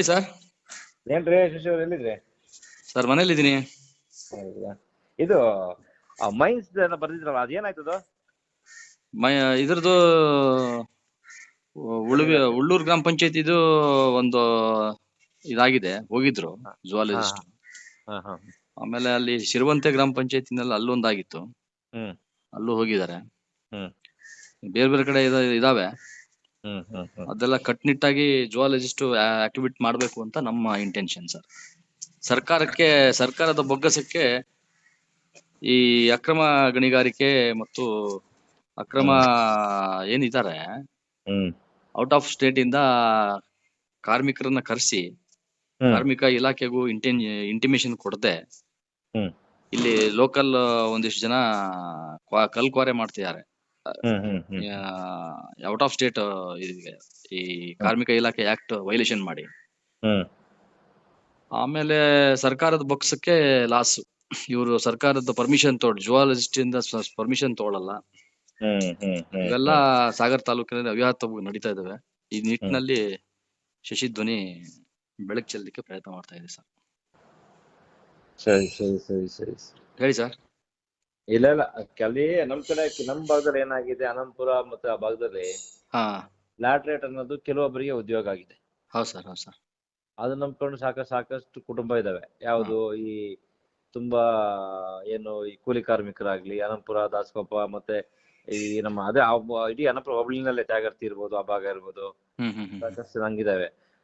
ಹೇಳಿ ಸರ್. ಏನ್ರಿ ಶಶಿವ್ರ ಎಲ್ಲಿದ್ರಿ? ಸರ್ ಮನೇಲಿ ಇದೀನಿ ಇದು ಮೈನ್ಸ್ ಬರ್ದಿದ್ರಲ್ಲ ಅದೇನಾಯ್ತದು? ಮೈ ಇದ್ರದ್ದು ಉಳುವೆ ಉಳ್ಳೂರು ಗ್ರಾಮ ಪಂಚಾಯತಿದು ಒಂದು ಇದಾಗಿದೆ ಹೋಗಿದ್ರು ಜುವಾಲಜಿಸ್ಟ್. ಹಾ ಹಾ. ಆಮೇಲೆ ಅಲ್ಲಿ ಶಿರುವಂತೆ ಗ್ರಾಮ ಪಂಚಾಯತಿನಲ್ಲಿ ಅಲ್ಲೊಂದಾಗಿತ್ತು. ಹ್ಮ್. ಅಲ್ಲೂ ಹೋಗಿದ್ದಾರೆ. ಹ್ಮ್. ಬೇರೆ ಬೇರೆ ಕಡೆ ಇದ- ಇದಾವೆ. ಅದೆಲ್ಲ ಕಟ್ನಿಟ್ಟಾಗಿ ಜುವಾಲಜಿಸ್ಟ್ ಆಕ್ಟಿವೇಟ್ ಮಾಡ್ಬೇಕು ಅಂತ ನಮ್ಮ ಇಂಟೆನ್ಷನ್ ಸರ್ ಸರ್ಕಾರಕ್ಕೆ ಸರ್ಕಾರದ ಬೊಗ್ಗಸಕ್ಕೆ ಈ ಅಕ್ರಮ ಗಣಿಗಾರಿಕೆ ಮತ್ತು ಅಕ್ರಮ ಏನಿದ್ದಾರೆ ಔಟ್ ಆಫ್ ಸ್ಟೇಟ್ ಇಂದ ಕಾರ್ಮಿಕರನ್ನ ಕರೆಸಿ. ಕಾರ್ಮಿಕ ಇಲಾಖೆಗೂ ಇಂಟೆನ್ ಇಂಟಿಮೇಶನ್ ಕೊಡದೆ ಇಲ್ಲಿ ಲೋಕಲ್ ಒಂದಿಷ್ಟು ಜನ ಕಲ್ಕ್ವಾರೆ ಕಲ್ ಕ್ವಾರೆ ಮಾಡ್ತಿದ್ದಾರೆ. ಔಟ್ ಆಫ್ ಸ್ಟೇಟ್ ಈ ಕಾರ್ಮಿಕ ಇಲಾಖೆ ಆಕ್ಟ್ ವೈಲೇಷನ್ ಮಾಡಿ. ಆಮೇಲೆ ಸರ್ಕಾರದ ಬೊಕ್ಕಸಕ್ಕೆ ಲಾಸ್ ಇವರು ಸರ್ಕಾರದ ಪರ್ಮಿಷನ್ ತೊಗೊಂಡು ಜುವಾಲಜಿಸ್ಟ್ ಇಂದ ಪರ್ಮಿಷನ್ ತಗೊಳಲ್ಲ ಇವೆಲ್ಲ ಸಾಗರ್ ತಾಲೂಕಿನಲ್ಲಿ ಅವ್ಯಾಹತ ನಡೀತಾ ಇದಾವೆ. ಈ ನಿಟ್ಟಿನಲ್ಲಿ ಶಶಿ ಧ್ವನಿ ಬೆಳಕು ಚೆಲ್ಲಲಿಕ್ಕೆ ಪ್ರಯತ್ನ ಮಾಡ್ತಾ ಇದೆ ಸರಿ ಸರಿ ಸರಿ ಸರಿ ಸರಿ. ಹೇಳಿ ಸರ್. ಇಲ್ಲ ಇಲ್ಲ. ಕಲಿ ನಮ್ ಕಡೆ ನಮ್ ಭಾಗದಲ್ಲಿ ಏನಾಗಿದೆ? ಅನಂತಪುರ ಮತ್ತೆ ಆ ಭಾಗದಲ್ಲಿ ಹಾ. ಲ್ಯಾಟ್ರೇಟ್ ಅನ್ನೋದು ಕೆಲವೊಬ್ಬರಿಗೆ ಉದ್ಯೋಗ ಆಗಿದೆ. ಹೌದು ಸರ್ ಹೌದು ಸರ್. ಅದನ್ನ ನಂಬ್ಕೊಂಡು ಸಾಕ ಸಾಕಷ್ಟು ಕುಟುಂಬ ಇದಾವೆ. ಯಾವುದು ಈ ತುಂಬಾ ಏನು ಈ ಕೂಲಿ ಕಾರ್ಮಿಕರಾಗ್ಲಿ ಅನಂತಪುರ ದಾಸಕೊಪ್ಪ ಮತ್ತೆ ಈ ನಮ್ಮ ಅದೇ ಆ ಇಡೀ ಅನಂತಪುರ ಹೋಬಳಿನಲ್ಲೇ ತ್ಯಾಗರ್ತಿ ಇರ್ಬೋದು ಆ ಭಾಗ ಇರ್ಬೋದು. ಹ್ಮ್ ಹ್ಮ್ ಹ್ಮ್ ಸಾಕಷ್ಟು.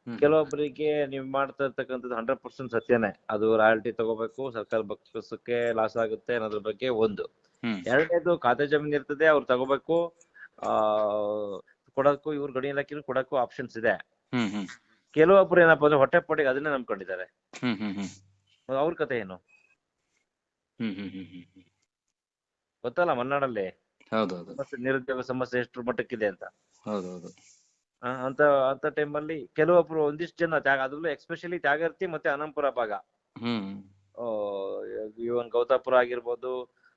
ಕೆಲವೊಬ್ಬರಿಗೆ ನೀವು ಮಾಡ್ತಾ ಇರ್ತಕ್ಕಂಥದ್ದು ಹಂಡ್ರೆಡ್ ಪರ್ಸೆಂಟ್ ಸತ್ಯನೇ. ಅದು ರಾಯಲ್ಟಿ ತಗೋಬೇಕು ಸರ್ಕಾರ ಬಕ್ಕಸಕ್ಕೆ ಲಾಸ್ ಆಗುತ್ತೆ ಅನ್ನೋದ್ರ ಬಗ್ಗೆ ಒಂದು. ಎರಡನೇದು ಖಾತೆ ಜಮೀನ್ ಇರ್ತದೆ ಅವ್ರು ತಗೋಬೇಕು. ಆ ಕೊಡಕ್ಕೂ ಇವ್ರ ಗಡಿ ಇಲಾಖೆ ಕೊಡಕ್ಕೂ ಆಪ್ಷನ್ಸ್ ಇದೆ. ಕೆಲವೊಬ್ರು ಏನಪ್ಪಾ ಅಂದ್ರೆ ಹೊಟ್ಟೆ ಪಟ್ಟಿಗೆ ಅದನ್ನೇ ನಂಬ್ಕೊಂಡಿದ್ದಾರೆ. ಅವ್ರ ಕತೆ ಏನು? ಗೊತ್ತಲ್ಲ ಮತ್ತೆ ನಿರುದ್ಯೋಗ ಸಮಸ್ಯೆ ಎಷ್ಟು ಮಟ್ಟಕ್ಕಿದೆ ಅಂತ? ಹೌದೌದು. ಅಂತ ಅಂತ ಟೈಮಲ್ಲಿ ಕೆಲವೊಬ್ರು ಒಂದಿಷ್ಟು ಜನ ತ್ಯಾಗ ಅದ್ರಲ್ಲೂ ಎಕ್ಸ್ಪೆಷಲಿ ತ್ಯಾಗರ್ತಿ ಮತ್ತೆ ಅನಂತಪುರ ಭಾಗ. ಹ್ಮ್. ಇವನ್ ಗೌತಾಪುರ ಆಗಿರ್ಬೋದು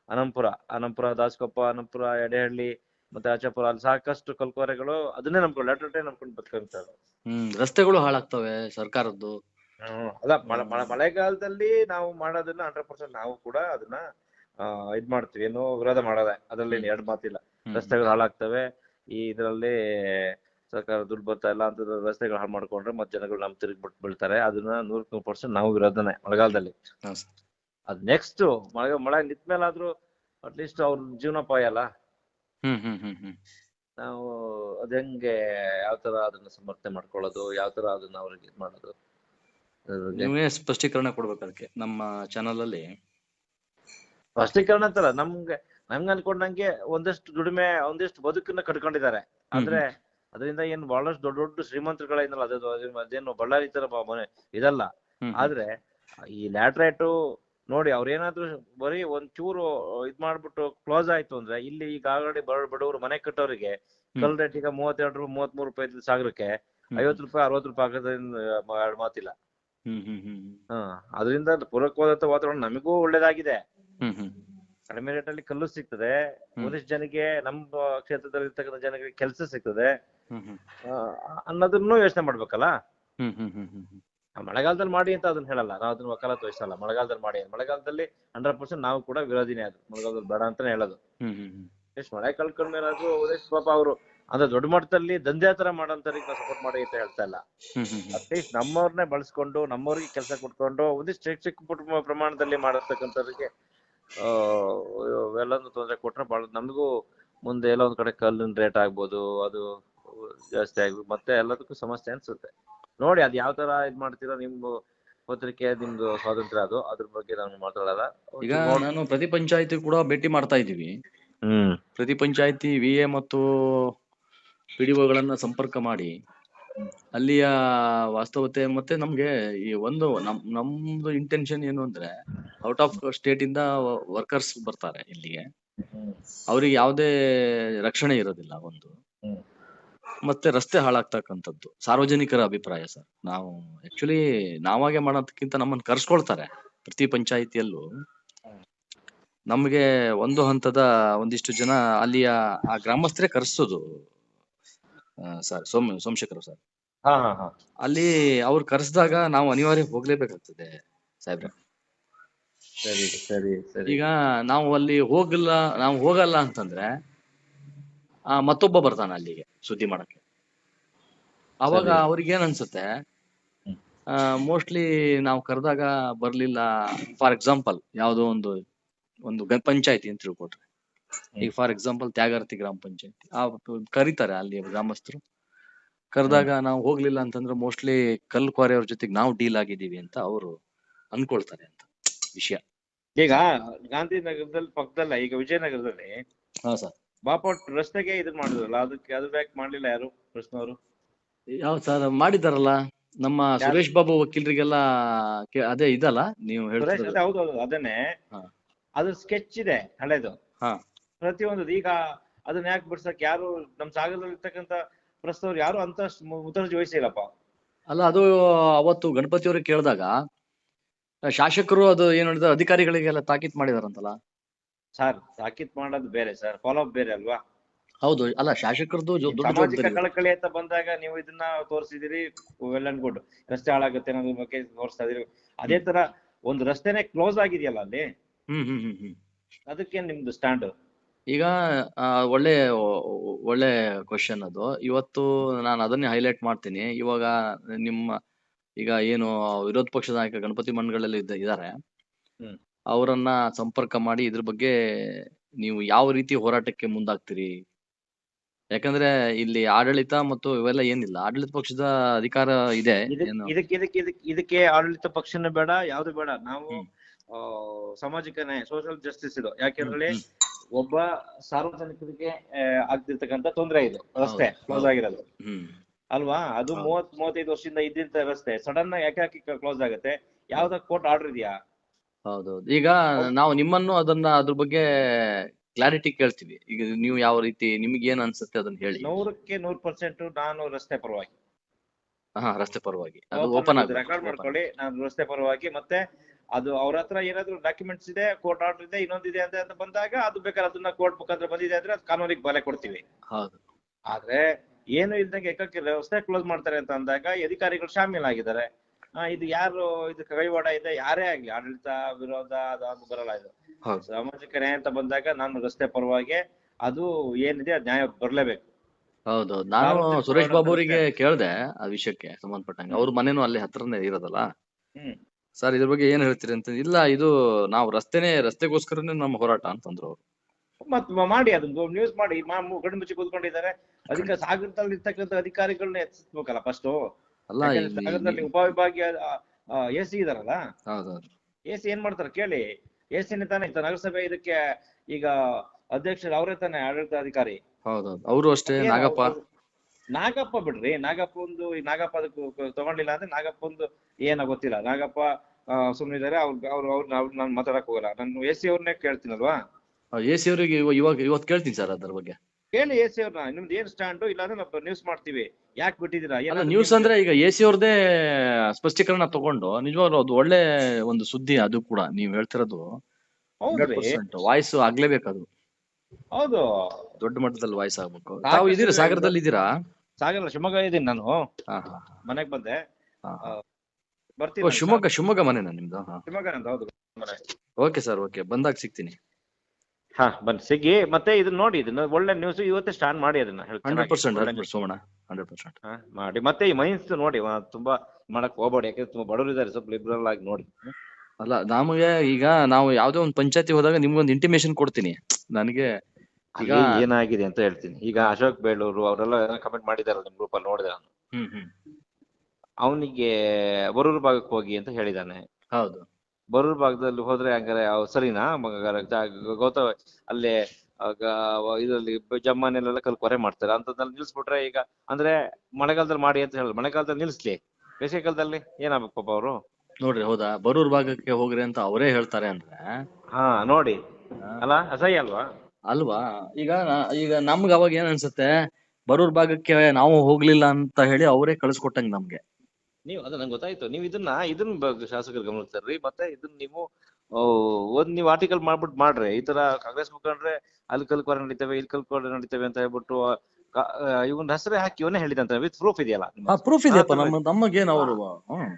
ಅನಂತಪುರ ಅನಂತಪುರ ದಾಸ್ಕೊಪ್ಪ ಅನಂತಪುರ ಎಡೆಹಳ್ಳಿ ಮತ್ತೆ ಆಚಾಪುರ ಅಲ್ಲಿ ಸಾಕಷ್ಟು ಕಲ್ಕೋರೆಗಳು ಅದನ್ನೇ ನಂಬ್ಕೊಂಡು ಲೆಟರ್ ನಂಬ್ಕೊಂಡು ಬದುಕಂತಾರೆ ಹ್ಮ್ ರಸ್ತೆಗಳು ಹಾಳಾಗ್ತವೆ ಸರ್ಕಾರದ್ದು. ಅಲ್ಲ ಮಳೆ ಮಳೆ ಮಳೆಗಾಲದಲ್ಲಿ ನಾವು ಮಾಡೋದನ್ನ ಹಂಡ್ರೆಡ್ ಪರ್ಸೆಂಟ್ ನಾವು ಕೂಡ ಅದನ್ನ ಇದ್ ಮಾಡ್ತೀವಿ ಏನು ವಿರೋಧ ಮಾಡೋದೆ. ಅದ್ರಲ್ಲಿ ಎರಡ್ ಮಾತಿಲ್ಲ. ರಸ್ತೆಗಳು ಹಾಳಾಗ್ತವೆ. ಈ ಇದ್ರಲ್ಲಿ ಸರ್ಕಾರ ದುಡ್ಡು ಬರ್ತಾ ಇಲ್ಲ ಅಂತ ರಸ್ತೆಗಳು ಹಾಳು ಮಾಡ್ಕೊಂಡ್ರೆ ಮತ್ತೆ ಜನಗಳು ನಮ್ ತಿರುಗಿ ಬಿಟ್ಟು ಬೀಳ್ತಾರೆ. ಅದನ್ನ ನೂರಕ್ಕೆ ನೂರು ಪರ್ಸೆಂಟ್ ನಾವು ವಿರೋಧನೆ ಮಳೆಗಾಲದಲ್ಲಿ. ಅದ್ ನೆಕ್ಸ್ಟ್ ಮಳೆ ಮಳೆ ನಿಂತ್ಮೇಲಾದ್ರೂ ಅಟ್ಲೀಸ್ಟ್ ಅವ್ರ ಜೀವನೋಪಾಯ ಅಲ್ಲ. ನಾವು ಅದ್ ಹೆಂಗೆ ಯಾವ ತರ ಅದನ್ನ ಸಮರ್ಥನೆ ಮಾಡ್ಕೊಳ್ಳೋದು ಯಾವ ತರ ಅದನ್ನ ಅವ್ರಿಗೆ ಇದ್ ಮಾಡೋದು. ಅದ್ರ ನೀವೇ ಸ್ಪಷ್ಟೀಕರಣ ಕೊಡ್ಬೇಕು ಅದಕ್ಕೆ. ನಮ್ಮ ಚಾನಲ್ ಅಲ್ಲಿ ಸ್ಪಷ್ಟೀಕರಣ ಅಂತಲ್ಲ ನಮ್ಗೆ ನಮ್ಗೆ ಅನ್ಕೊಂಡಂಗೆ ಒಂದಷ್ಟು ದುಡಿಮೆ ಒಂದಿಷ್ಟು ಬದುಕನ್ನ ಕಟ್ಕೊಂಡಿದ್ದಾರೆ. ಆದ್ರೆ ಅದರಿಂದ ಏನ್ ಬಹಳಷ್ಟು ದೊಡ್ಡ ದೊಡ್ಡ ಶ್ರೀಮಂತರುಗಳೇನಲ್ಲ ಅದು ಅದು- ಅದೇನು ಬಳ್ಳಾರಿ ತರ ಇದಲ್ಲ. ಆದ್ರೆ ಈ ಲ್ಯಾಟ್ರೈಟು ನೋಡಿ ಅವ್ರೇನಾದ್ರೂ ಬರೀ ಒಂದ್ ಚೂರು ಇದ್ ಮಾಡ್ಬಿಟ್ಟು ಕ್ಲೋಸ್ ಆಯ್ತು ಅಂದ್ರೆ ಇಲ್ಲಿ ಈಗ ಆಲ್ರೆಡಿ ಬಡವರು ಮನೆ ಕಟ್ಟೋರಿಗೆ ಕಲ್ ರೇಟ್ ಈಗ ಮೂವತ್ತೆರಡು ರೂಪಾಯಿ ಮೂವತ್ತ್ ಮೂರು ರೂಪಾಯಿ ಸಾಗರಕ್ಕೆ. ಐವತ್ತು ರೂಪಾಯಿ ಅರವತ್ತು ರೂಪಾಯಿ ಆಗೋದ್ರಿಂದ ಎರಡ್ ಮಾತಿಲ್ಲ. ಹ್ಮ್ ಹ್ಮ್ ಹ್ಮ್. ಹಾ ಅದರಿಂದ ಪೂರಕವಾದಂತ ವಾತಾವರಣ ನಮಗೂ ಒಳ್ಳೇದಾಗಿದೆ. ಹ್ಮ್ ಹ್ಮ್. ಕಡಿಮೆ ರೇಟ್ ಅಲ್ಲಿ ಕಲ್ಲು ಸಿಗ್ತದೆ. ಪೊಲೀಸ್ ಒಂದಿಷ್ಟು ಜನಕ್ಕೆ ನಮ್ಮ ಕ್ಷೇತ್ರದಲ್ಲಿ ಇರ್ತಕ್ಕಂಥ ಜನಗಳಿಗೆ ಕೆಲಸ ಸಿಗ್ತದೆ. ಅನ್ನೋದನ್ನು ಯೋಚನೆ ಮಾಡ್ಬೇಕಲ್ಲ? ಮಳೆಗಾಲದಲ್ಲಿ ಮಾಡಿ ಅಂತ ಅದನ್ನ ಹೇಳಲ್ಲ. ನಾವು ಅದನ್ನ ವಕಾಲತ್ ತೋರಿಸಲ್ಲ ಮಳೆಗಾಲದಲ್ಲಿ ಮಾಡಿ. ಮಳೆಗಾಲದಲ್ಲಿ ಹಂಡ್ರೆಡ್ ಪರ್ಸೆಂಟ್ ನಾವು ಕೂಡ ವಿರೋಧಿನೇ ಅದು. ಮಳೆಗಾಲದಲ್ಲಿ ಬೇಡ ಅಂತಾನೆ ಹೇಳೋದು. ಎಷ್ಟು ಮಳೆ ಕಳ್ಕೊಂಡ್ಮೇಲಾದ್ರೂ ಒಂದಿಷ್ಟು ಪಾಪ ಅವರು ಅಂದ್ರೆ ದೊಡ್ಡ ಮಟ್ಟದಲ್ಲಿ ದಂಧೆ ತರ ಮಾಡೋಂಥವ್ರಿಗೆ ನಾವು ಸಪೋರ್ಟ್ ಮಾಡಿ ಅಂತ ಹೇಳ್ತಾ ಇಲ್ಲ. ಅಟ್ಲೀಸ್ಟ್ ನಮ್ಮವ್ರನ್ನೇ ಬಳಸ್ಕೊಂಡು ನಮ್ಮವ್ರಿಗೆ ಕೆಲಸ ಕೊಟ್ಕೊಂಡು ಒಂದಿಷ್ಟು ಚಿಕ್ಕ ಚಿಕ್ಕ ಪುಟ್ಟ ಪ್ರಮಾಣದಲ್ಲಿ ಮಾಡಿರ್ತಕ್ಕಂಥವ್ರಿಗೆ ಆ ಎಲ್ಲೊಂದು ತೊಂದರೆ ಕೊಟ್ರೆ ಬಹಳ ನಮಗೂ ಮುಂದೆ ಎಲ್ಲ ಒಂದ್ ಕಡೆ ಕಲ್ಲಿನ ರೇಟ್ ಆಗ್ಬೋದು ಅದು ಜಾಸ್ತಿ ಆಗ್ಬೋದು ಮತ್ತೆ ಎಲ್ಲದಕ್ಕೂ ಸಮಸ್ಯೆ ಅನ್ಸುತ್ತೆ. ನೋಡಿ ಅದ್ ಯಾವ ತರ ಇದ್ ಮಾಡ್ತೀರಾ ನಿಮ್ದು ಪತ್ರಿಕೆ ನಿಮ್ದು ಸ್ವಾತಂತ್ರ್ಯ ಅದು ಅದ್ರ ಬಗ್ಗೆ ನಾನು ಮಾತಾಡಲ್ಲ ಈಗ ನಾನು ಪ್ರತಿ ಪಂಚಾಯತಿ ಕೂಡ ಭೇಟಿ ಮಾಡ್ತಾ ಇದ್ದೀವಿ. ಹ್ಮ್. ಪ್ರತಿ ಪಂಚಾಯತಿ ವಿ ಎ ಮತ್ತು ಪಿಡಿಒಗಳನ್ನ ಸಂಪರ್ಕ ಮಾಡಿ. ಅಲ್ಲಿಯ ವಾಸ್ತವತೆ ಮತ್ತೆ ನಮ್ಗೆ ಈ ಒಂದು ನಮ್, ನಮ್ದು ಇಂಟೆನ್ಷನ್ ಏನು ಅಂದ್ರೆ ಔಟ್ ಆಫ್ ಸ್ಟೇಟ್ ಇಂದ ವರ್ಕರ್ಸ್ ಬರ್ತಾರೆ ಇಲ್ಲಿಗೆ. ಅವ್ರಿಗೆ ಯಾವುದೇ ರಕ್ಷಣೆ ಇರೋದಿಲ್ಲ ಒಂದು. ಮತ್ತೆ ರಸ್ತೆ ಹಾಳಾಗ್ತಕ್ಕಂಥದ್ದು. ಸಾರ್ವಜನಿಕರ ಅಭಿಪ್ರಾಯ ಸರ್. ನಾವು ಆಕ್ಚುಲಿ ನಾವಾಗೆ ಮಾಡೋದಕ್ಕಿಂತ ನಮ್ಮನ್ನ ಕರ್ಸ್ಕೊಳ್ತಾರೆ ಪ್ರತಿ ಪಂಚಾಯಿತಿಯಲ್ಲೂ. ನಮ್ಗೆ ಒಂದು ಹಂತದ ಒಂದಿಷ್ಟು ಜನ ಅಲ್ಲಿಯ ಆ ಗ್ರಾಮಸ್ಥರೇ ಕರೆಸೋದು. Sir Soma Somashekhar sir. ಹಾ ಹಾ ಹಾ. ಅಲ್ಲಿ ಅವ್ರು ಕರೆಸಿದಾಗ ನಾವು ಅನಿವಾರ್ಯ ಹೋಗ್ಲೇಬೇಕಾಗ್ತದೆ ಸಾಹೇಬ್ರೆ. ಸರಿ ಸರಿ ಸರಿ. ಈಗ ನಾವು ಅಲ್ಲಿ ಹೋಗಲ್ಲ ನಾವು ಹೋಗಲ್ಲ ಅಂತಂದ್ರೆ ಆ ಮತ್ತೊಬ್ಬ ಬರ್ತಾನ ಅಲ್ಲಿಗೆ ಸುದ್ದಿ ಮಾಡಕ್ಕೆ. ಅವಾಗ ಸರಿ. ಅವ್ರಿಗೆ ಏನ್ ಅನ್ಸುತ್ತೆ ಮೋಸ್ಟ್ಲಿ ನಾವು ಕರೆದಾಗ ಬರ್ಲಿಲ್ಲ. ಫಾರ್ ಎಕ್ಸಾಂಪಲ್ ಯಾವುದೋ ಒಂದು ಒಂದು ಪಂಚಾಯ್ತಿ ಅಂತ ತಿಳ್ಕೊಟ್ರೆ. ಈಗ ಫಾರ್ ಎಕ್ಸಾಂಪಲ್ ತ್ಯಾಗರ್ತಿ ಗ್ರಾಮ ಪಂಚಾಯತಿ ಆ ಕರೀತಾರೆ ಅಲ್ಲಿ ಗ್ರಾಮಸ್ಥರು. ಕರೆದಾಗ ನಾವು ಹೋಗ್ಲಿಲ್ಲ ಅಂತಂದ್ರೆ ಮೋಸ್ಟ್ಲಿ ಕಲ್ ಕ್ವಾರಿ ಅವ್ರ ಜೊತೆಗೆ ನಾವು ಡೀಲ್ ಆಗಿದೀವಿ ಅಂತ ಅವರು ಅನ್ಕೊಳ್ತಾರೆ ಅಂತ ವಿಷಯ. ಈಗ ಗಾಂಧಿನಗರದಲ್ಲಿ ಪಕ್ಕದಲ್ಲ ಈಗ ವಿಜಯನಗರದಲ್ಲಿ ಹಾ ಸರ್ ಬಾಪಟ್ ರಸ್ತೆಗೆ ಇದನ್ನ ಮಾಡಿದ್ರಲ್ಲ ಅದಕ್ಕೆ ಅದು ಬ್ಯಾಕ್ ಮಾಡ್ಲಿಲ್ಲ ಯಾರು ಪ್ರಶ್ನವರು ಯಾವ ಸರ್ ಮಾಡಿದಾರಲ್ಲ ನಮ್ಮ ಸುರೇಶ್ ಬಾಬು ವಕೀಲರಿಗೆಲ್ಲ ಅದೇ ಇದಲ್ಲ ನೀವು ಹೌದು ಹೌದು ಅದನ್ನೇ. ಹಾ. ಅದ್ರ ಸ್ಕೆಚ್ ಇದೆ ಹಳೇದು. ಹಾ. ಪ್ರತಿಯೊಂದು ಈಗ ಅದನ್ನ ಯಾಕೆ ಬಿಡ್ಸಕ್? ಯಾರು ನಮ್ ಸಾಗರದಲ್ಲಿ ಇರ್ತಕ್ಕಂತ ಪ್ರಸ್ತವ್ರು ಯಾರು ಅಂತ ಮುತುವರ್ಜಿ ವಹಿಸಿಲ್ಲಪ್ಪ. ಅಲ್ಲ ಅದು ಅವತ್ತು ಗಣಪತಿ ಅವ್ರಿಗೆ ಕೇಳಿದಾಗ ಶಾಸಕರು ಅದು ಏನ್ ಹೇಳಿದ್ರೆ ಅಧಿಕಾರಿಗಳಿಗೆಲ್ಲ ತಾಕೀತ್ ಮಾಡಿದಾರಂತಲ್ಲ? ಸರ್ ತಾಕೀತ್ ಮಾಡೋದು ಬೇರೆ ಸರ್ ಫಾಲೋ ಅಪ್ ಬೇರೆ ಅಲ್ವಾ? ಹೌದು ಅಲ್ಲ ಶಾಸಕರದ್ದು ಜೊ- ದೊಡ್ಡ ಸಾಮಾಜಿಕ ಜವಾಬ್ದಾರಿ ಇದೆ. ಕಳಕಳಿ ಅಂತ ಬಂದಾಗ ನೀವು ಇದನ್ನ ತೋರಿಸಿದಿರಿ ವೆಲ್ ಅಂಡ್ ಗುಡ್. ರಸ್ತೆ ಹಾಳಾಗುತ್ತೆ ಅನ್ನೋದ್ರ ಬಗ್ಗೆ ತೋರಿಸ್ತಾ ಇದೀರಿ ಅದೇ ತರ ಒಂದು ರಸ್ತೆನೆ ಕ್ಲೋಸ್ ಆಗಿದೆಯಲ್ಲ ಅಲ್ಲಿ? ಹ್ಮ್ ಹ್ಮ್ ಹ್ಮ್ ಹ್ಮ್. ಅದಕ್ಕೆ ನಿಮ್ದು ಸ್ಟ್ಯಾಂಡ್? ಈಗ ಆ, ಒಳ್ಳೆ ಒಳ್ಳೆ ಕ್ವಶನ್ ಅದು. ಇವತ್ತು ನಾನು ಅದನ್ನೇ ಹೈಲೈಟ್ ಮಾಡ್ತೀನಿ. ಇವಾಗ ನಿಮ್ಮ ಈಗ ಏನು ವಿರೋಧ ಪಕ್ಷದ ನಾಯಕ ಗಣಪತಿ ಮಂಡಗಳಲ್ಲಿ ಇದ್ದ ಇದ್ದಾರೆ ಹ್ಮ್. ಅವರನ್ನ ಸಂಪರ್ಕ ಮಾಡಿ ಇದ್ರ ಬಗ್ಗೆ ನೀವು ಯಾವ ರೀತಿ ಹೋರಾಟಕ್ಕೆ ಮುಂದಾಗ್ತೀರಿ? ಯಾಕಂದ್ರೆ ಇಲ್ಲಿ ಆಡಳಿತ ಮತ್ತು ಇವೆಲ್ಲ ಏನಿಲ್ಲ. ಆಡಳಿತ ಪಕ್ಷದ ಅಧಿಕಾರ ಇದೆ. ಇದಕ್- ಏನು? ಇದಕ್ಕೆ ಆಡಳಿತ ಪಕ್ಷನ ಬೇಡ ಯಾವ್ದು ಬೇಡ. ನಾವು ಹ್ಮ್. ಆ, ಸಾಮಾಜಿಕ ನ್ಯಾಯ ಸೋಷಿಯಲ್ ಜಸ್ಟಿಸ್ ಇದು. ಯಾಕೆಂದ್ರೆ ಹ್ಮ್. ಒಬ್ಬ ಸಾರ್ವಜನಿಕರಿಗೆ ಆಗ್ತಿರ್ತಕ್ಕಂತ ತೊಂದರೆ ಇದು. ರಸ್ತೆ ಕ್ಲೋಸ್. ಆಗಿರೋದು. ಅಲ್ವಾ? ಅದು. ಮೂವತ್ ಮೂವತ್ತೈದು ವರ್ಷದಿಂದ ಇದ್ದಂತ ರಸ್ತೆ. ಸಡನ್ ಯಾಕೆ ಯಾಕೆ ಕ್ಲೋಸ್ ಆಗುತ್ತೆ? ಯಾವ್ದ ಕೋರ್ಟ್ ಆರ್ಡರ್ ಇದೆಯಾ? ಹೌದೌದು. ಈಗ ನಾವು ನಿಮ್ಮನ್ನು ಅದನ್ನ ಅದ್ರ ಬಗ್ಗೆ ಕ್ಲಾರಿಟಿ ಕೇಳ್ತೀವಿ. ಈಗ ನೀವು ಯಾವ ರೀತಿ ನಿಮ್ಗೆ ಏನ್ ಅನ್ಸುತ್ತೆ ಅದನ್ನ ಹೇಳಿ. ನೂರಕ್ಕೆ ನೂರ್ ಪರ್ಸೆಂಟ್ ನಾನು ರಸ್ತೆ ಪರವಾಗಿ. ಹಾ ರಸ್ತೆ ಪರವಾಗಿ. ಅದು ಓಪನ್ ರೆಕಾರ್ಡ್ ಮಾಡ್ಕೊಳ್ಳಿ. ನಾನು ರಸ್ತೆ ಪರವಾಗಿ ಮತ್ತೆ ಅದು ಅವ್ರ ಹತ್ರ ಏನಾದ್ರು ಡಾಕ್ಯುಮೆಂಟ್ಸ್ ಇದೆ ಕೋರ್ಟ್ ಆರ್ಡರ್ ಇದೆ ಇನ್ನೊಂದಿದೆ ಅಂತ ಅಂತ ಬಂದಾಗ ಅದು ಬೇಕಾದ್ರೆ ಅದನ್ನ ಕೋರ್ಟ್ ಮುಖಾಂತರ ಬಂದಿದೆ ಅಂದ್ರೆ ಅದು ಕಾನೂನಿಗೆ ಬಲೆ ಕೊಡ್ತೀವಿ. ಹೌದು. ಆದ್ರೆ ಏನು ಇಲ್ದಂಗೆ ಏಕಕ್ಕೆ ವ್ಯವಸ್ಥೆ ಕ್ಲೋಸ್ ಮಾಡ್ತಾರೆ ಅಂತ ಅಂದಾಗ ಅಧಿಕಾರಿಗಳು ಶಾಮೀಲಾಗಿದ್ದಾರೆ. ಆಗಿದ್ದಾರೆ ಇದು ಯಾರು ಇದು ಕೈವಾಡ ಇದೆ ಯಾರೇ ಆಗ್ಲಿ ಆಡಳಿತ ವಿರೋಧ ಅದು ಬರಲ್ಲ ಇದು. ಸಾಮಾಜಿಕ ನ್ಯಾಯ ಅಂತ ಬಂದಾಗ ನಾನು ರಸ್ತೆ ಪರವಾಗಿ ಅದು ಏನಿದೆ ಅದ್ ನ್ಯಾಯ ಬರ್ಲೇಬೇಕು. ಹೌದು ನಾನು ಸುರೇಶ್ ಬಾಬು ಅವರಿಗೆ ಕೇಳ್ದೆ ಆ ವಿಷಯಕ್ಕೆ ಸಂಬಂಧಪಟ್ಟಂಗೆ. ಅವ್ರ ಮನೇನು ಅಲ್ಲಿ ಹತ್ರನೇ ಇರೋದಲ್ಲ? ಹ್ಮ್. ಸರ್ ಇದ್ರ ಬಗ್ಗೆ ಏನ್ ಹೇಳ್ತೀರಿ ಅಂತ ಇಲ್ಲ ಇದು ನಾವು ರಸ್ತೆನೇ ರಸ್ತೆಗೋಸ್ಕರನೇ ನಮ್ಮ ಹೋರಾಟ ಅಂತಂದ್ರು ಅವ್ರು. ಮತ್ ಮಾಡಿ ಅದನ್ನ ನ್ಯೂಸ್ ಮಾಡಿ ಮಾ- ಗಂಡು ಮುಚ್ಚಿ ಕೂತ್ಕೊಂಡಿದ್ದಾರೆ. ಅದಕ್ಕೆ ಸಾಗರದಲ್ಲಿ ಇರ್ತಕ್ಕಂಥ ಅಧಿಕಾರಿಗಳನ್ನ ಎತ್ತಿಸ್ಬೇಕಲ್ಲ ಫಸ್ಟ್ ಅಲ್ಲ ಇಲ್ಲಿ- ಸಾಗರದಲ್ಲಿ ಉಪವಿಭಾಗೀಯ ಎ ಸಿ ಇದಾರಲ್ಲ. ಹೌದೌದು. ಎ ಸಿ ಏನ್ ಮಾಡ್ತಾರೆ ಕೇಳಿ ಎ ಸಿನೇ ತಾನೇ ಇತ್ತು ನಗರಸಭೆ ಇದಕ್ಕೆ ಈಗ ಅಧ್ಯಕ್ಷರು ಅವರೇ ತಾನೇ ಆಡಳಿತಾಧಿಕಾರಿ. ಹೌದೌದು. ಅವರು ಅಷ್ಟೇ ಏನು ನಾಗಪ್ಪ. ಅವ್ರು- ನಾಗಪ್ಪ ಬಿಡ್ರಿ ನಾಗಪ್ಪ ಒಂದು ನಾಗಪ್ಪ ಅದಕ್ಕೆ ತಗೊಂಡಿಲ್ಲ ಅಂದ್ರೆ ನಾಗಪ್ಪ ಒಂದು ಏನೋ ಗೊತ್ತಿಲ್ಲ. ನಾಗಪ್ಪ ಸುಮ್ಮನಿದ್ದಾರೆ ಅವ್ರ ಅವ್ರು ಅವ್ರು ನಾನು ಮಾತಾಡಕ್ ಹೋಗಲ್ಲ. ನಾನು ಎ ಸಿ ಅವ್ರನ್ನೇ ಕೇಳ್ತೀನಲ್ವಾ? ಎ ಸಿ ಅವರಿಗೆ ಇವಾಗ ಇವತ್ತು ಕೇಳ್ತೀನಿ ಸರ್ ಅದ್ರ ಬಗ್ಗೆ. ಕೇಳಿ ಎ ಸಿ ಅವ್ರನ್ನ ನಿಮ್ದು ಏನ್ ಸ್ಟ್ಯಾಂಡ್? ಇಲ್ಲಾಂದ್ರೆ ನಾವು ನ್ಯೂಸ್ ಮಾಡ್ತೀವಿ. ಯಾಕೆ ಬಿಟ್ಟಿದ್ದೀರಾ? ಅಲ್ಲ ಏನಾದ್ರು ನ್ಯೂಸ್ ಅಂದ್ರೆ ಈಗ ಎ ಸಿ ಅವ್ರದೇ ಸ್ಪಷ್ಟೀಕರಣ ತಗೊಂಡು ನಿಜವಾಗ್ಲೂ ಅದು ಒಳ್ಳೆ ಒಂದು ಸುದ್ದಿ ಅದು ಕೂಡ ನೀವ್ ಹೇಳ್ತಿರೋದು. ಹೌದ್ರಿ. ವಾಯ್ಸ್ ಆಗ್ಲೇಬೇಕು ಅದು ಹೌದು. ದೊಡ್ಡ ಮಟ್ಟದಲ್ಲಿ ವಾಯ್ಸ್ ಆಗ್ಬೇಕು. ತಾವು ಇದೀರಾ? ಸಾಗರದಲ್ಲಿ ಇದ್ದೀರಾ ಸಾಗರ ಶಿವಮೊಗ್ಗ ಇದೀನಿ ನಾನು. ಮನೆಗ್ ಬಂದೆ. ಹಾ ಆ, ಓ ಬರ್ತೀನಿ ನಾನು. ಶಿವಮೊಗ್ಗ ಶಿವಮೊಗ್ಗ ಮನೆನಾ ನಿಮ್ದು? ಹಾ ಶಿವಮೊಗ್ಗ ಅಂತ ಹೌದು. ಮನೆ. Okay sir okay. ಬಂದಾಗ ಸಿಗ್ತೀನಿ. ಹಾ ಬನ್ನಿ ಸಿಗಿ ಮತ್ತೆ ಇದನ್ನ ನೋಡಿ ಇದನ್ನ ಒಳ್ಳೆ ನ್ಯೂಸ್ ಇವತ್ತೇ ಸ್ಟಾರ್ಟ್ ಮಾಡಿ ಅದನ್ನ. ಹೇಳ್- ಹಂಡ್ರೆಡ್ ಚೆನ್ನಾಗಿ, ಪರ್ಸೆಂಟ್ ಒಳ್ಳೆ news. ಸೋಮಣ್ಣ. Hundred percent. ಹಾ, ಮಾಡಿ. ಮತ್ತೆ ಈ ಮೈನ್ಸ್ ನೋಡಿ ವಾ, ತುಂಬಾ ಮಾಡಕ್ ಹೋಗ್ಬೇಡಿ. ಯಾಕಂದ್ರೆ ತುಂಬಾ ಬಡವರು ಇದಾರೆ ಸ್ವಲ್ಪ ಲಿಬ್ರಲ್ ಆಗಿ ನೋಡಿ. ಅಲ್ಲ ನಮಗೆ ಈಗ ನಾವು ಯಾವ್ದೋ ಒಂದು ಪಂಚಾಯತಿ ಹೋದಾಗ ನಿಮ್ಗೊಂದು ಇಂಟಿಮೇಶನ್ ಕೊಡ್ತೀನಿ. ನನಗೆ ಈಗ ಏನಾಗಿದೆ ಅಂತ ಹೇಳ್ತೀನಿ. ಈಗ ಅಶೋಕ್ ಬೇಳೂರು ಅವರೆಲ್ಲ ಕಮೆಂಟ್ ಮಾಡಿದಾರಲ್ಲ ನಿಮ್ ಗ್ರೂಪ್ ಅಲ್ಲಿ ನೋಡಿದೆ ಅವನಿಗೆ ಬರೂರು ಭಾಗಕ್ಕೆ ಹೋಗಿ ಅಂತ ಹೇಳಿದಾನೆ. ಹೌದು. ಬರೂರ್ ಭಾಗದಲ್ಲಿ ಹೋದ್ರೆ ಹಂಗಾರೆ ಸರಿನಾ? ಗೌತಮ ಅಲ್ಲೇ ಆಗ ಇದರಲ್ಲಿ ಜಮ್ಮನೆಲ್ಲ ಕಲ್ ಕೊರೆ ಮಾಡ್ತಾರೆ. ಅಂತದ್ರಲ್ಲಿ ನಿಲ್ಸ್ಬಿಟ್ರೆ ಈಗ ಅಂದ್ರೆ ಮಳೆಗಾಲದಲ್ಲಿ ಮಾಡಿ ಅಂತ ಹೇಳಿ ಮಳೆಗಾಲದಲ್ಲಿ ನಿಲ್ಸ್ಲಿ. ಬೇಸಿಗೆಕಾಲದಲ್ಲಿ ಏನಾಗ್ಬೇಕು ಪಾಪ ಅವರು? ನೋಡ್ರಿ ಹೌದಾ? ಬರೂರ್ ಭಾಗಕ್ಕೆ ಹೋಗ್ರಿ ಅಂತ ಅವರೇ ಹೇಳ್ತಾರೆ ಅಂದ್ರೆ ಹಾ ನೋಡಿ. ಅಲ್ಲ ಅಸಹ್ಯ ಅಲ್ವಾ? ಅಲ್ವಾ? ಈಗ ನಾ- ಈಗ ನಮ್ಗೆ ಅವಾಗ ಏನ್ ಅನ್ಸುತ್ತೆ? ಬರೋರ್ ಭಾಗಕ್ಕೆ ನಾವು ಹೋಗ್ಲಿಲ್ಲ ಅಂತ ಹೇಳಿ ಅವರೇ ಕಳ್ಸ್ಕೊಟ್ಟಂಗ್ ನಮ್ಗೆ. ನೀವು ಅದ ನಂಗೆ ಗೊತ್ತಾಯ್ತು. ನೀವು ಇದನ್ನ ಇದನ್ನ ಬ- ಶಾಸಕರು ಗಮನಿಸ್ತಾರ್ರಿ. ಮತ್ತೆ ಇದನ್ನ ನೀವು ಆ, ಒಂದ್ ನೀವು ಆರ್ಟಿಕಲ್ ಮಾಡ್ಬಿಟ್ಟು ಮಾಡ್ರಿ. ಈ ತರ ಕಾಂಗ್ರೆಸ್ ಮುಖಂಡ್ರೆ ಅಲ್ಲಿ ಕಲ್ಕೋರ ನಡೀತವೆ ಇಲ್ಲಿ ಕಲ್ಕೋರ ನಡೀತವೆ ಅಂತ ಹೇಳ್ಬಿಟ್ಟು ಇವನ್ ಹೆಸರೇ ಹಾಕಿ ಇವನೇ ಹೇಳಿದಂತ ವಿತ್ ಪ್ರೂಫ್ ಇದೆಯಲ್ಲ? ನಿಮ್ಮ ಹತ್ರ? ಪ್ರೂಫ್ ಇದೆಯಪ್ಪ. ನಮ್ಮ ನಮಗೇನು ಅವರು ಹ್ಮ್.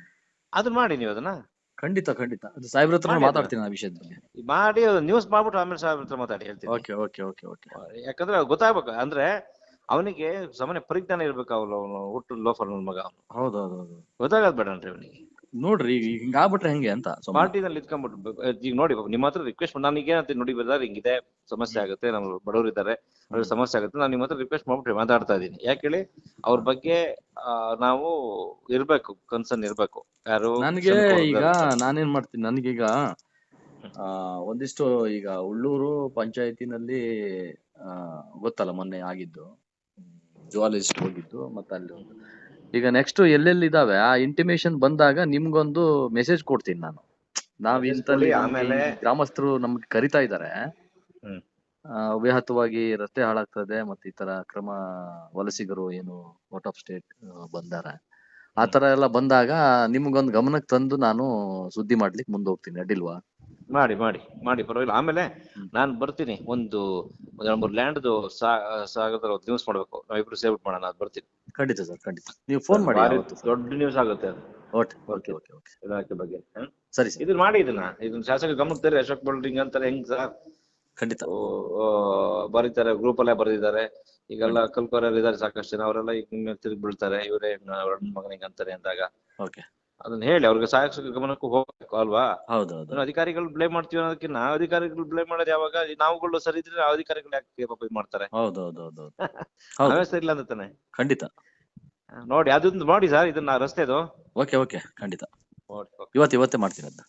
ಅದನ್ನ ಮಾಡಿ ನೀವು ಅದನ್ನ. ಖಂಡಿತ ಖಂಡಿತ. ಅದು ಸಾಹೇಬ್ರ ಹತ್ರ ಮಾಡಿ ಮಾತಾಡ್ತೀನಿ ಆ ವಿಷಯದ ಬಗ್ಗೆ ಮಾಡಿ ನ್ಯೂಸ್ ಮಾಡ್ಬಿಟ್ಟು ಆಮೇಲೆ ಸಾಹೇಬ್ರ ಹತ್ರ ಮಾತಾಡಿ ಹೇಳ್ತೀನಿ. Okay okay okay okay. ಯಾಕಂದ್ರೆ ಗೊತ್ತಾಗ್ಬೇಕು ಅಂದ್ರೆ ಅವನಿಗೆ ಸಾಮಾನ್ಯ ಪರಿಜ್ಞಾನ ಇರ್ಬೇಕು ಅವನು ಅವನು ಹುಟ್ಟು ಲೋಫರ್ ನನ್ ಮಗ ಅವನು. ಹೌದು ಹೌದು ಹೌದು. ಗೊತ್ತಾಗದ್ ಬೇಡನ್ರಿ ಅವನಿಗೆ. ನೋಡ್ರಿ ಈಗ ಹಿಂಗಾಗ್ಬಿಟ್ರೆ ಹೆಂಗೆ ಅಂತ. ಪಾರ್ಟಿನಲ್ಲಿ ಇದ್ಕೊಂಡ್ಬಿಟ್ಟು ಈಗ ನೋಡಿ ನಿಮ್ಮ ಹತ್ರ ರಿಕ್ವೆಸ್ಟ್ ನಾನು ಈಗ ಏನಂತ ನೋಡಿ ಬರ್ದಾರ ಹಿಂಗಿದೆ ಸಮಸ್ಯೆ ಆಗುತ್ತೆ ನಮ್ಮ ಬಡವರು ಇದ್ದಾರೆ ಅವ್ರಿಗೆ ಸಮಸ್ಯೆ ಆಗುತ್ತೆ ನಾನು ನಿಮ್ಮ ಹತ್ರ ರಿಕ್ವೆಸ್ಟ್ ಮಾಡ್ಬಿಟ್ರಿ ಮಾತಾಡ್ತಾ ಇದ್ದೀನಿ. ಯಾಕೆ ಹೇಳಿ ಅವ್ರ ಬಗ್ಗೆ ನಾವು ಇರ್ಬೇಕು ಕನ್ಸರ್ನ್ ಇರ್ಬೇಕು. ಯಾರು ನನಗೆ ಈಗ ನಾನೇನ್ ಮಾಡ್ತೀನಿ ನನಗೀಗ ಆ ಒಂದಿಷ್ಟು ಈಗ ಉಳ್ಳೂರು ಪಂಚಾಯತಿನಲ್ಲಿ ಗೊತ್ತಲ್ಲ ಮೊನ್ನೆ ಆಗಿದ್ದು ಜುವಾಲಜಿಸ್ಟ್ ಹೋಗಿದ್ದು ಮತ್ತೆ ಅಲ್ಲಿ ಈಗ ನೆಕ್ಸ್ಟ್ ಎಲ್ಲೆಲ್ಲಿ ಇದಾವೆ ಆ ಇಂಟಿಮೇಶನ್ ಬಂದಾಗ ನಿಮ್ಗೊಂದು ಮೆಸೇಜ್ ಕೊಡ್ತೀನಿ ನಾನು. ನಾವ್ ಇಂತಲ್ಲಿ ಆಮೇಲೆ- ಗ್ರಾಮಸ್ಥರು ನಮ್ಗೆ ಕರಿತಾ ಇದ್ದಾರೆ ಹ್ಮ್. ಅವ್ಯಾಹತವಾಗಿ ರಸ್ತೆ ಹಾಳಾಗ್ತದೆ ಮತ್ತೆ ಈ ತರ ಕ್ರಮ ವಲಸಿಗರು ಏನು ಔಟ್ ಆಫ್ ಸ್ಟೇಟ್ ಬಂದಾರೆ. ಆ ತರ ಎಲ್ಲ ಬಂದಾಗ ನಿಮ್ಗೊಂದು ಗಮನಕ್ಕೆ ತಂದು ನಾನು ಸುದ್ದಿ ಮಾಡ್ಲಿಕ್ಕೆ ಮುಂದೆ ಹೋಗ್ತೀನಿ. ಅಡ್ಡಿಲ್ವಾ? ಮಾಡಿ ಮಾಡಿ ಮಾಡಿ ಪರವಾಗಿಲ್ಲ. ಆಮೇಲೆ ನಾನ್ ಬರ್ತೀನಿ. ಒಂದು ಒಂದ್ ಲ್ಯಾಂಡ್ದು ಮೂರ್ ಲ್ಯಾಂಡ್ ಸಾಗದ್ರ ನ್ಯೂಸ್ ಮಾಡ್ಬೇಕು. ನಾವಿಬ್ರು ಸೇವ್ ಮಾಡೋಣ ಅದ್ ಬರ್ತೀನಿ. ಖಂಡಿತ ಸರ್ ಖಂಡಿತ. ನೀವು ಫೋನ್ ಮಾಡಿ ಯಾವತ್ತು. ದೊಡ್ಡ ನ್ಯೂಸ್ ಆಗುತ್ತೆ ಅದು. ಓಕೆ ಓಕೆ ಓಕೆ ಓಕೆ ಇಲಾಖೆ ಬಗ್ಗೆ? ಸರಿ ಸರ್. ಇದನ್ನ ಮಾಡಿ ಇದನ್ನ. ಇದನ್ನ ಶಾಸಕ ಗಮನಕ್ಕೆ ತರ್ರಿ ಅಶೋಕ್ ಬಿಲ್ಡಿಂಗ್ ಅಂತಾರೆ ಹೆಂಗ್ ಸರ್? ಖಂಡಿತ. ಬರೀತಾರೆ ಗ್ರೂಪ್ ಅಲ್ಲೇ ಬರೆದಿದ್ದಾರೆ. ಈಗೆಲ್ಲ ಕಲ್ಕೋರರ್ ಇದಾರೆ ಸಾಕಷ್ಟು ಜನ ಅವರೆಲ್ಲ ಈಗ ನಿಮ್ಮ ತಿರುಗಿ ಬೀಳ್ತಾರೆ ಇವರೇ ಮಗನಿಗೆ ಅಂತಾರೆ ಅಂದಾಗ. ಓಕೆ. ಅದನ್ನ ಹೇಳಿ ಅವ್ರಿಗೆ ಸಹಾಯಕ ಗಮನಕ್ಕೂ ಹೋಗ್ಬೇಕು ಅಲ್ವಾ? ಹೌದು ಅಧಿಕಾರಿಗಳು ಬ್ಲೇಮ್ ಮಾಡ್ತೀವಿ ಅನ್ನೋದಕ್ಕಿಂತ ಅಧಿಕಾರಿಗಳು ಬ್ಲೇಮ್ ಮಾಡೋದು ಯಾವಾಗ? ನಾವುಗಳು ಸರಿ ಇದ್ರೆ ಅಧಿಕಾರಿಗಳು ಯಾಕೆ ಪಾಪ ಇದು ಮಾಡ್ತಾರೆ? ಹೌದು ಹೌದು ಹೌದು ಹೌದು. ಹೌದು. ನಾವೇ ಸರಿ ಇಲ್ಲ ಅಂತ ತಾನೆ? ಖಂಡಿತ. ನೋಡಿ ಅದೊಂದು ಮಾಡಿ ಸರ್ ಇದನ್ನ ರಸ್ತೆದು. ಓಕೆ ಓಕೆ ಖಂಡಿತ. ಓಕೆ. ಇವತ್ತು ಇವತ್ತೇ ಮಾಡ್ತೀನಿ ಅದನ್ನ